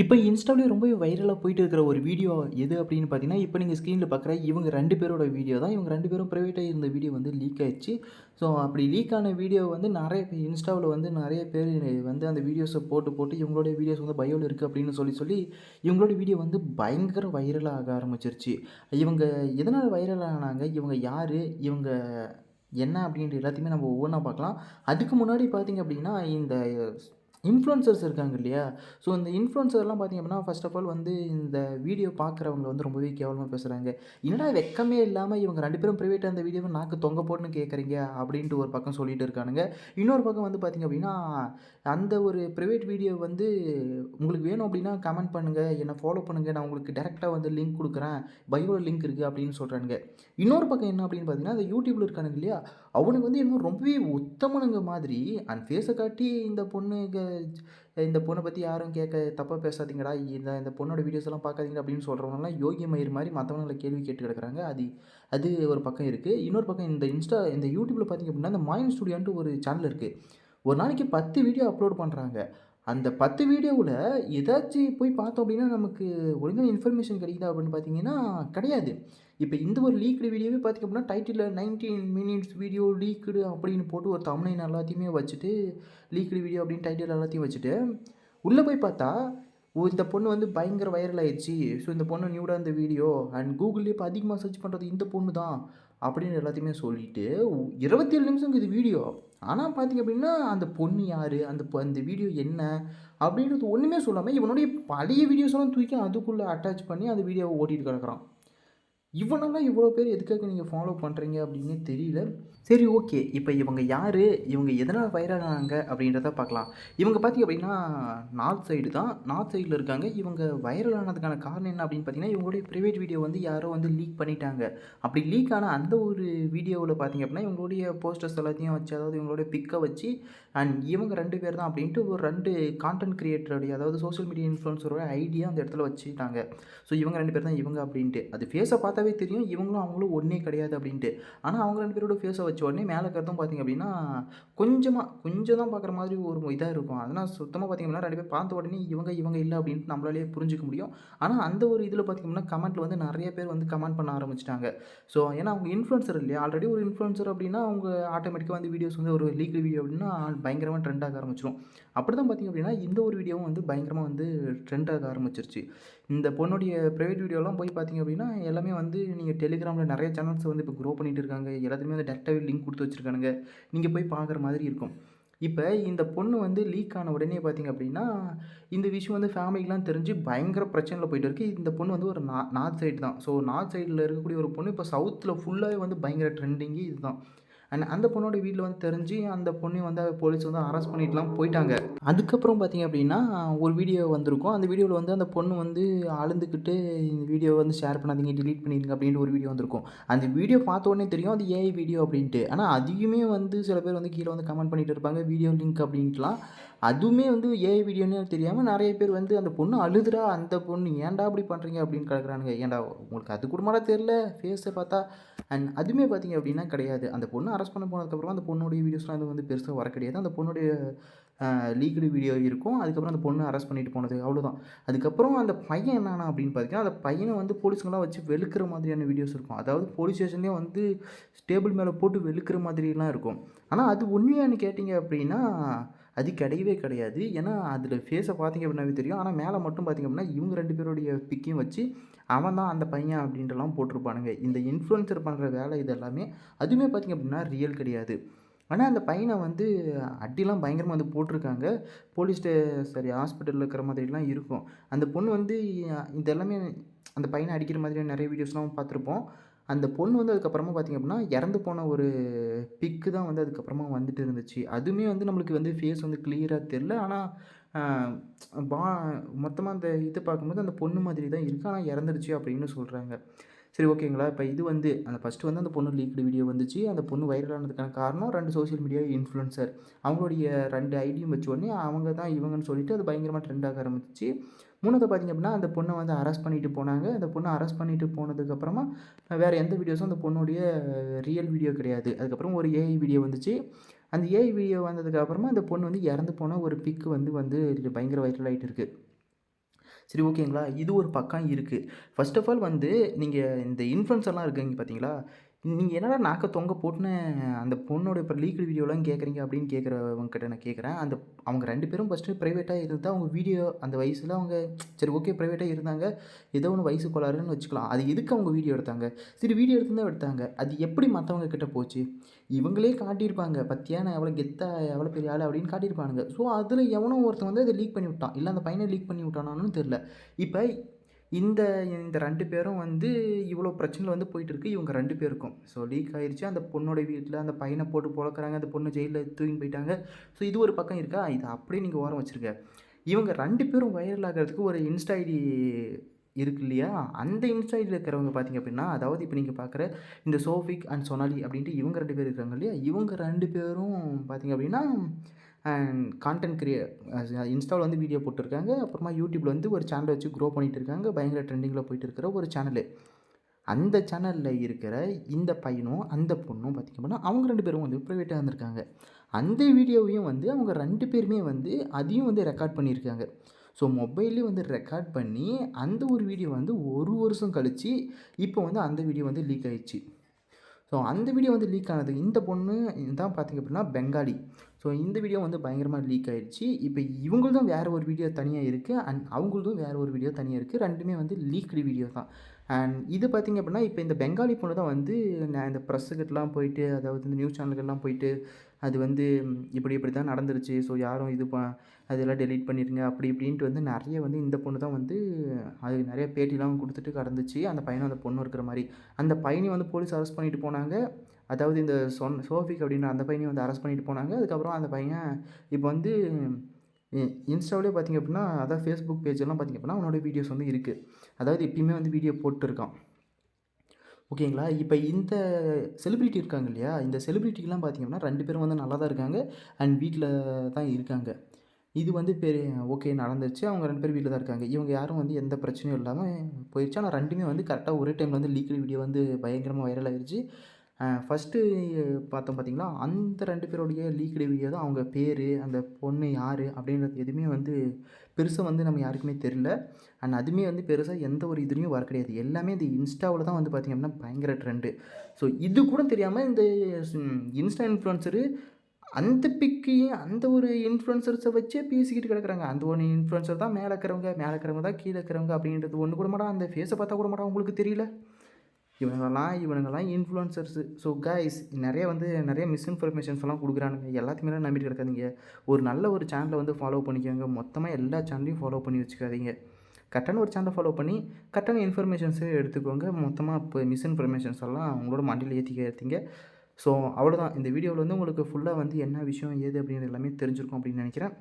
இப்போ இன்ஸ்டாவிலே ரொம்பவே வைரலாக போயிட்டு இருக்கிற ஒரு வீடியோ எது அப்படின்னு பார்த்தீங்கன்னா, இப்போ நீங்கள் ஸ்க்ரீனில் பார்க்குற இவங்க ரெண்டு பேரோட வீடியோ தான். இவங்க ரெண்டு பேரும் ப்ரைவேட்டாக இருந்த வீடியோ வந்து லீக் ஆயிடுச்சு. ஸோ அப்படி லீக் ஆன வீடியோ வந்து நிறைய பேர் வந்து நிறைய பேர் வந்து அந்த வீடியோஸை போட்டு, போட்டு இவங்களுடைய வீடியோஸ் வந்து பயோவில் இருக்குது அப்படின்னு சொல்லி, சொல்லி இவங்களோட வீடியோ வந்து பயங்கர வைரலாக ஆக ஆரம்பிச்சிருச்சு. இவங்க எதனால் வைரல் ஆனாங்க? இவங்க யார் இவங்க என்ன? அப்படின்ட்டு எல்லாத்தையுமே நம்ம ஒவ்வொன்றா பார்க்கலாம். அதுக்கு முன்னாடி பார்த்தீங்க அப்படின்னா, இந்த இன்ஃப்ளூயன்சர்ஸ் இருக்காங்க இல்லையா? ஸோ இந்த இன்ஃப்ளூயன்சர்லாம் பார்த்தீங்க அப்படின்னா, ஃபர்ஸ்ட் ஆஃப் ஆல் வந்து இந்த வீடியோ பார்க்குறவங்க வந்து ரொம்பவே கேவலமாக பேசுகிறாங்க "என்னடா வெட்கமே இல்லாமல் இவங்க ரெண்டு பேரும் ப்ரைவேட்டாக அந்த வீடியோவை நாக்கு தொங்க போட்டுன்னு கேட்குறீங்க" அப்படின்ட்டு ஒரு பக்கம் சொல்லிட்டு இருக்கானுங்க. இன்னொரு பக்கம் வந்து பார்த்தீங்க அப்படின்னா, அந்த ஒரு ப்ரைவேட் வீடியோ வந்து உங்களுக்கு வேணும் அப்படின்னா கமெண்ட் பண்ணுங்கள் என்னை ஃபாலோ பண்ணுங்கள் நான் உங்களுக்கு டேரெக்டாக வந்து லிங்க் கொடுக்குறேன் பயோல லிங்க் இருக்குது அப்படின்னு சொல்கிறானுங்க இன்னொரு பக்கம் என்ன அப்படின்னு பார்த்தீங்கன்னா, அந்த யூடியூப்பில் இருக்கானுங்க இல்லையா? அவனுங்க வந்து இன்னும் ரொம்பவே உத்தமனுங்க மாதிரி அண்ட் ஃபேஸை காட்டி இந்த பொண்ணுங்க இந்த பொண்ணை பற்றி யாரும் கேட்க தப்பாக பேசாதீங்கடா, இந்த இந்த பொண்ணோட வீடியோஸ் எல்லாம் பார்க்காதீங்க அப்படின்னு சொல்கிறவங்களாம் யோகி மயிர் மாதிரி மற்றவங்களை கேள்வி கேட்டு கிடக்குறாங்க. அது அது ஒரு பக்கம் இருக்குது இன்னொரு பக்கம் இந்த இன்ஸ்டா இந்த யூடியூப்பில் பார்த்தீங்க அப்படின்னா, இந்த மாயன் ஸ்டுடியோன்ட்டு ஒரு சேனல் இருக்குது ஒரு நாளைக்கு 10 வீடியோ அப்லோட் பண்ணுறாங்க அந்த பத்து வீடியோவில் ஏதாச்சும் போய் பார்த்தோம் அப்படின்னா, நமக்கு ஒழுங்கான இன்ஃபர்மேஷன் கிடைக்குதா அப்படின்னு பார்த்தீங்கன்னா, கிடையாது. இப்போ இந்த ஒரு லீக்டு வீடியோவே பார்த்தீங்க அப்படின்னா, டைட்டிலில் நைன்டீன் மினிட்ஸ் வீடியோ லீக்டு அப்படின்னு போட்டு ஒரு தமிழின் எல்லாத்தையுமே வச்சுட்டு, லீக்டு வீடியோ அப்படின்னு டைட்டில் எல்லாத்தையும் வச்சுட்டு, உள்ளே போய் பார்த்தா, ஓ இந்த பொண்ணு வந்து பயங்கர வைரல் ஆயிடுச்சு ஸோ இந்த பொண்ணு நியூடாக இந்த வீடியோ அண்ட் கூகுளில் இப்போ அதிகமாக சர்ச் பண்ணுறது இந்த பொண்ணு தான். அப்படின்னு எல்லாத்தையுமே சொல்லிவிட்டு இருபத்தேழு நிமிஷம் இது வீடியோ. ஆனால் பார்த்திங்க அப்படின்னா, அந்த பொண்ணு யார் அந்த அந்த வீடியோ என்ன? அப்படின்றது ஒன்றுமே சொல்லாமல் இவனுடைய பழைய வீடியோஸ்லாம் தூக்கி அதுக்குள்ளே அட்டாச் பண்ணி அந்த வீடியோவை ஓட்டிகிட்டு கிடக்குறான். இவனெல்லாம் இவ்வளோ பேர் எதுக்காக நீங்கள் ஃபாலோ பண்ணுறீங்க அப்படின்னே தெரியல. சரி ஓகே. இப்போ இவங்க யார் இவங்க எதனால் வைரல் ஆனாங்க? அப்படின்றத பார்க்கலாம். இவங்க பார்த்திங்க அப்படின்னா, நார்த் சைடு தான். நார்த் சைடில் இருக்காங்க. இவங்க வைரல் ஆனதுக்கான காரணம் என்ன அப்படின்னு பார்த்தீங்கன்னா, இவங்களுடைய ப்ரைவேட் வீடியோ வந்து யாரோ வந்து லீக் பண்ணிட்டாங்க. அப்படி லீக் ஆன அந்த ஒரு வீடியோவில் பார்த்தீங்க அப்படின்னா, இவங்களுடைய போஸ்டர்ஸ் எல்லாத்தையும் வச்சு, அதாவது இவங்களுடைய பிக்கை வச்சு அண்ட் இவங்க ரெண்டு பேர் தான் அப்படின்ட்டு ஒரு ரெண்டு கான்டென்ட் கிரியேட்டருடைய அதாவது சோஷியல் மீடியா இன்ஃப்ளூன்ஸரோட ஐடியா அந்த இடத்துல வச்சுட்டாங்க. ஸோ இவங்க ரெண்டு பேர் தான் இவங்க அப்படின்ட்டு. அது ஃபேஸை பார்த்து பார்த்தாவே தெரியும், இவங்களும் அவங்களும் ஒன்றே கிடையாது அப்படின்ட்டு. ஆனால் அவங்க ரெண்டு பேரோட ஃபேஸை வச்ச உடனே மேலே கருத்தும் பார்த்தீங்க அப்படின்னா, கொஞ்சமாக கொஞ்சம் தான் பார்க்குற மாதிரி ஒரு இதாக இருக்கும். அதனால் சுத்தமாக பார்த்திங்க அப்படின்னா, ரெண்டு பேர் பார்த்த உடனே இவங்க, இவங்க இல்லை அப்படின்ட்டு நம்மளாலே புரிஞ்சிக்க முடியும். ஆனால் அந்த ஒரு இதில் பார்த்திங்கன்னா கமெண்ட்டில் வந்து நிறைய பேர் வந்து கமெண்ட் பண்ண ஆரம்பிச்சிட்டாங்க ஸோ ஏன்னா அவங்க இன்ஃப்ளூன்சர் இல்லையா? ஆல்ரெடி ஒரு இன்ஃப்ளூன்சர் அப்படின்னா, அவங்க ஆட்டோமேட்டிக்காக வந்து வீடியோஸ் வந்து ஒரு லீக்கல் வீடியோ அப்படின்னா, பயங்கரமாக ட்ரெண்ட் ஆக ஆரமிச்சிடும் அப்படி தான் பார்த்தீங்க அப்படின்னா, இந்த ஒரு வீடியோவும் வந்து பயங்கரமாக வந்து ட்ரெண்ட் ஆக ஆரம்பிச்சிருச்சு இந்த பொண்ணுடைய ப்ரைவேட் வீடியோலாம் போய் பார்த்தீங்க அப்படின்னா, எல்லாமே வந்து நீங்கள் டெலிகிராமில் நிறைய சேனல்ஸ் வந்து இப்போ க்ரோ பண்ணிட்டு இருக்காங்க. எல்லாத்துலேயுமே வந்து டைரக்டாவே லிங்க் கொடுத்து வச்சுருக்கானுங்க நீங்கள் போய் பார்க்குற மாதிரி இருக்கும். இப்போ இந்த பொண்ணு வந்து லீக் ஆன உடனே பார்த்தீங்க அப்படின்னா, இந்த விஷயம் வந்து ஃபேமிலிக்கெலாம் தெரிஞ்சு பயங்கர பிரச்சனையில் போயிட்டு இருக்குது இந்த பொண்ணு வந்து ஒரு நா நார்த் சைடு தான். ஸோ நார்த் சைடில் இருக்கக்கூடிய ஒரு பொண்ணு இப்போ சவுத்தில் ஃபுல்லாகவே வந்து பயங்கர ட்ரெண்டிங்கு இதுதான். அண்ட் அந்த பொண்ணோட வீட்டில் வந்து தெரிஞ்சு, அந்த பொண்ணையும் வந்து போலீஸ் வந்து அரெஸ்ட் பண்ணிட்டுலாம் போயிட்டாங்க. அதுக்கப்புறம் பார்த்தீங்க அப்படின்னா, ஒரு வீடியோ வந்திருக்கும். அந்த வீடியோவில் வந்து அந்த பொண்ணு வந்து அழுந்துக்கிட்டு, "இந்த வீடியோவை வந்து ஷேர் பண்ணாதீங்க, டெலீட் பண்ணிடுங்க" அப்படின்ட்டு ஒரு வீடியோ வந்திருக்கும். அந்த வீடியோ பார்த்த உடனே தெரியும், அது ஏஐ வீடியோ அப்படின்ட்டு. ஆனால் அதையுமே வந்து சில பேர் வந்து கீழே வந்து கமெண்ட் பண்ணிட்டு இருப்பாங்க, வீடியோ லிங்க் அப்படின்ட்டுலாம். அதுவுமே வந்து ஏஐ வீடியோன்னு தெரியாமல் நிறைய பேர் வந்து, "அந்த பொண்ணு அழுதுடா, அந்த பொண்ணு ஏன்டா இப்படி பண்ணுறீங்க அப்படின்னு கிடக்குறானுங்க. ஏன்டா உங்களுக்கு அது கூடமாடா தெரில ஃபேஸை பார்த்தா அண்ட் அதுவுமே பார்த்தீங்க அப்படின்னா கிடையாது. அந்த பொண்ணு அரெஸ்ட் பண்ண போனதுக்கப்புறம் அந்த பொண்ணுடைய வீடியோஸ்லாம் அது வந்து பெருசாக வர கிடையாது. அந்த பொண்ணுடைய லீக்டு வீடியோ இருக்கும். அதுக்கப்புறம் அந்த பொண்ணு அரெஸ்ட் பண்ணிட்டு போனது அவ்வளோதான். அதுக்கப்புறம் அந்த பையன் என்னென்னா அப்படின்னு பார்த்தீங்கன்னா, அந்த பையனை வந்து போலீஸுங்களாம் வச்சு வெளுக்கிற மாதிரியான வீடியோஸ் இருக்கும். அதாவது போலீஸ் ஸ்டேஷன்லேயே வந்து டேபிள் மேலே போட்டு வெளுக்கிற மாதிரிலாம் இருக்கும். ஆனால் அது உண்மையானு கேட்டிங்க அப்படின்னா, அது கிடையவே கிடையாது. ஏன்னா அதில் ஃபேஸை பார்த்தீங்க அப்படின்னாவே தெரியும். ஆனால் மேலே மட்டும் பார்த்தீங்க அப்படின்னா, இவங்க ரெண்டு பேருடைய பிக்கையும் வச்சு, அவன் தான் அந்த பையன் அப்படின்ட்டுலாம் போட்டிருப்பானுங்க. இந்த இன்ஃப்ளூயன்சர் பண்ணுற வேலை இது எல்லாமே. அதுவுமே பார்த்தீங்க அப்படின்னா ரியல் கிடையாது. ஆனால் அந்த பையனை வந்து அடிலாம் பயங்கரமாக வந்து போட்டிருக்காங்க போலீஸ் சரி சாரி இருக்கிற மாதிரிலாம் இருக்கும். அந்த பொண்ணு வந்து இதெல்லாமே அந்த பையனை அடிக்கிற மாதிரியான நிறைய வீடியோஸ்லாம் பார்த்துருப்போம். அந்த பொண்ணு வந்து அதுக்கப்புறமா பார்த்தீங்க அப்படின்னா, இறந்து போன ஒரு பிக்கு தான் வந்து அதுக்கப்புறமா வந்துட்டு இருந்துச்சு. அதுவுமே வந்து நம்மளுக்கு வந்து ஃபேஸ் வந்து கிளியராக தெரில ஆனால் பா மொத்தமாக அந்த இது பார்க்கும்போது அந்த பொண்ணு மாதிரி தான் இருக்குது ஆனால் இறந்துருச்சு அப்படின்னு சொல்கிறாங்க சரி ஓகேங்களா? இப்போ இது வந்து அந்த ஃபஸ்ட்டு வந்து அந்த பொண்ணு லீக்டு வீடியோ வந்துச்சு. அந்த பொண்ணு வைரல் ஆனதுக்கான காரணம் ரெண்டு சோஷியல் மீடியா இன்ஃப்ளூன்சர் அவங்களுடைய ரெண்டு ஐடியும் வச்ச உடனே அவங்க தான் இவங்கன்னு சொல்லிட்டு அது பயங்கரமாக ட்ரெண்ட் ஆக ஆரம்பிச்சிச்சு மூணாவது பார்த்தீங்க அப்படின்னா, அந்த பொண்ணை வந்து அரெஸ்ட் பண்ணிட்டு போனாங்க. அந்த பொண்ணை அரெஸ்ட் பண்ணிட்டு போனதுக்கப்புறமா, வேற எந்த வீடியோஸும் அந்த பொண்ணுடைய ரியல் வீடியோ கிடையாது. அதுக்கப்புறம் ஒரு ஏஐ வீடியோ வந்துச்சு. அந்த ஏஐ வீடியோ வந்ததுக்கப்புறமா அந்த பொண்ணு வந்து இறந்து போன ஒரு பிக் வந்து வந்து பயங்கர வைரல் ஆகிட்டு இருக்குது சரி ஓகேங்களா இது ஒரு பக்கம் இருக்குது ஃபர்ஸ்ட் ஆஃப் ஆல் வந்து நீங்கள் இந்த இன்ஃப்ளூன்சர்லாம் இருக்கீங்க பார்த்தீங்களா நீங்கள் என்னடா நாக்க தொங்க போட்டுன்னு அந்த பொண்ணோட இப்போ லீக்டு வீடியோலாம் கேட்குறீங்க அப்படின்னு கேட்குறவங்க கிட்ட நான் கேட்குறேன் அந்த அவங்க ரெண்டு பேரும் ஃபஸ்ட்டு ப்ரைவேட்டாக இருந்தால் அவங்க வீடியோ அந்த வயசில் அவங்க சரி ஓகே ப்ரைவேட்டாக இருந்தாங்க. ஏதோ ஒன்று வயசு கோளாறுன்னு வச்சுக்கலாம். அது எதுக்கு அவங்க வீடியோ எடுத்தாங்க? சரி வீடியோ எடுத்துருந்தா தான் எடுத்தாங்க. அது எப்படி மற்றவங்க கிட்ட போச்சு? இவங்களே காட்டியிருப்பாங்க. பத்தியா நான் எவ்வளோ கெத்தா எவ்வளோ பெரிய ஆள் அப்படின்னு காட்டியிருப்பானுங்க. ஸோ அதில் எவனோ ஒருத்தன் வந்து அதை லீக் பண்ணி விட்டான். இல்லை அந்த பையனை லீக் பண்ணி விட்டானான்னு தெரில இப்போ இந்த இந்த ரெண்டு பேரும் வந்து இவ்வளோ பிரச்சனையில் வந்து போயிட்டுருக்கு. இவங்க ரெண்டு பேருக்கும். ஸோ லீக் ஆயிடுச்சு அந்த பொண்ணோட வீட்டில் அந்த பையனை போட்டு பொழக்கிறாங்க. அந்த பொண்ணு ஜெயிலில் தூங்கி போயிட்டாங்க. ஸோ இது ஒரு பக்கம் இருக்கா? இது அப்படியே நீங்கள் ஓரம் வச்சுருக்க இவங்க ரெண்டு பேரும் வைரல் ஆகிறதுக்கு ஒரு இன்ஸ்டா ஐடி இருக்கு இல்லையா? அந்த இன்ஸ்டா ஐடியில் இருக்கிறவங்க பார்த்தீங்க அப்படின்னா அதாவது இப்போ நீங்கள் பார்க்குற இந்த சோஃபிக் அண்ட் சொனாலி அப்படின்ட்டு இவங்க ரெண்டு பேர் இருக்கிறாங்க இல்லையா? இவங்க ரெண்டு பேரும் பார்த்தீங்க அப்படின்னா கான்டென்ட் கிரியே இன்ஸ்டாவில் வந்து வீடியோ போட்டிருக்காங்க. அப்புறமா யூடியூப்பில் வந்து ஒரு சேனலை வச்சு க்ரோ பண்ணிகிட்டு இருக்காங்க. பயங்கர ட்ரெண்டிங்கில் போயிட்டு இருக்கிற ஒரு சேனலு அந்த சேனலில் இருக்கிற இந்த பையனும் அந்த பொண்ணும் பார்த்திங்க அப்படின்னா அவங்க ரெண்டு பேரும் வந்து ப்ரைவேட்டாக இருந்திருக்காங்க. அந்த வீடியோவையும் வந்து அவங்க ரெண்டு பேருமே வந்து அதையும் வந்து ரெக்கார்ட் பண்ணியிருக்காங்க. ஸோ மொபைல்லே வந்து ரெக்கார்ட் பண்ணி அந்த ஒரு வீடியோ வந்து ஒரு வருஷம் கழித்து இப்போ வந்து அந்த வீடியோ வந்து லீக் ஆயிடுச்சு. ஸோ அந்த வீடியோ வந்து லீக் ஆனது. இந்த பொண்ணு தான் பார்த்திங்க அப்படின்னா பெங்காலி. ஸோ இந்த வீடியோ வந்து பயங்கரமாக லீக் ஆகிடுச்சு இப்போ இவங்களுதும் வேறு ஒரு வீடியோ தனியாக இருக்குது அண்ட் அவங்களதும் வேறு ஒரு வீடியோ தனியாக இருக்குது ரெண்டுமே வந்து லீக்டு வீடியோ தான். அண்ட் இது பார்த்திங்க அப்படின்னா இப்போ இந்த பெங்காலி பொண்ணு தான் வந்து நான் இந்த ப்ரெஸ்ஸுக்கிட்டலாம் போயிட்டு அதாவது இந்த நியூஸ் சேனல்கள்லாம் போயிட்டு அது வந்து இப்படி இப்படி தான் நடந்துருச்சு. ஸோ யாரும் இது ப அதெல்லாம் டெலீட் பண்ணிடுங்க அப்படி இப்படின்ட்டு வந்து நிறைய வந்து இந்த பொண்ணு தான் வந்து அது நிறைய பேட்டிலாம் கொடுத்துட்டு கடந்துச்சு. அந்த பையனும் அந்த பொண்ணு இருக்கிற மாதிரி. அந்த பையனை வந்து போலீஸ் அரெஸ்ட் பண்ணிட்டு போனாங்க. அதாவது இந்த சொன் சோஃபிக் அப்படின்ற அந்த பையனையும் வந்து அரெஸ்ட் பண்ணிட்டு போனாங்க. அதுக்கப்புறம் அந்த பையன் இப்போ வந்து இன்ஸ்டாவிலே பார்த்திங்க அப்படின்னா அதாவது ஃபேஸ்புக் பேஜெல்லாம் பார்த்திங்க அப்படின்னா அவனோட வீடியோஸ் வந்து இருக்குது அதாவது எப்பயுமே வந்து வீடியோ போட்டுருக்கான். ஓகேங்களா? இப்போ இந்த செலிப்ரிட்டி இருக்காங்க இல்லையா? இந்த செலிப்ரிட்டிக்கெலாம் பார்த்திங்கன்னா ரெண்டு பேரும் வந்து நல்லா தான் இருக்காங்க. அண்ட் வீட்டில் தான் இருக்காங்க. இது வந்து பெரிய ஓகே நடந்துச்சு அவங்க ரெண்டு பேரும் வீட்டில் தான் இருக்காங்க. இவங்க யாரும் வந்து எந்த பிரச்சனையும் இல்லாமல் போயிடுச்சு ஆனால் ரெண்டுமே வந்து கரெக்டாக ஒரே டைமில் வந்து லீக்கல் வீடியோ வந்து பயங்கரமாக வைரல் ஆயிடுச்சு ஃபஸ்ட்டு பார்த்தோம் பார்த்தீங்களா அந்த ரெண்டு பேருடைய லீக்டு வீடியோ தான் அவங்க பேர் அந்த பொண்ணு யார் அப்படின்றது எதுவுமே வந்து பெருசாக வந்து நம்ம யாருக்குமே தெரில அண்ட் அதுவுமே வந்து பெருசாக எந்த ஒரு இதுலேயும் வர கிடையாது. எல்லாமே இந்த இன்ஸ்டாவில் தான் வந்து பார்த்திங்க அப்படின்னா பயங்கர ட்ரெண்டு ஸோ இது கூட தெரியாமல் இந்த இன்ஸ்டா இன்ஃப்ளூன்சரு அந்த பிக்கையும் அந்த ஒரு இன்ஃப்ளூன்சர்ஸை வச்சே பேசிக்கிட்டு கிடக்குறாங்க. அந்த ஒன்று இன்ஃப்ளூன்சர் தான் மேலே இருக்கிறவங்க மேலே இருக்கிறவங்க தான் கீழே இருக்கிறவங்க அப்படின்றது ஒன்று கூட மாட்டா அந்த ஃபேஸை பார்த்தா கூட மாட்டா உங்களுக்கு தெரியல? இவனுங்களாம் இவனுங்கெல்லாம் இன்ஃப்ளூன்சர்ஸு ஸோ கைஸ் நிறைய வந்து நிறைய மிஸ்இன்ஃபர்மேஷன்ஸ் எல்லாம் கொடுக்குறானுங்க. எல்லாத்தையுமே நம்பிட்டு கிடக்காதீங்க. ஒரு நல்ல ஒரு சேனலை வந்து ஃபாலோ பண்ணிக்கோங்க. மொத்தமாக எல்லா சேனலையும் ஃபாலோ பண்ணி வச்சுக்காதீங்க. கரெக்டான ஒரு சேனலை ஃபாலோ பண்ணி கரெக்டான இன்ஃபர்மேஷன்ஸே எடுத்துக்கோங்க. மொத்தமாக இப்போ மிஸ்இன்ஃபர்மேஷன்ஸ் எல்லாம் உங்களோட மண்டியில் ஏற்றிக்க ஏற்றிங்க ஸோ அவ்வளோதான் இந்த வீடியோவில் வந்து உங்களுக்கு ஃபுல்லாக வந்து என்ன விஷயம் ஏது அப்படின்னு எல்லாமே தெரிஞ்சிருக்கும் அப்படின்னு நினைக்கிறேன்.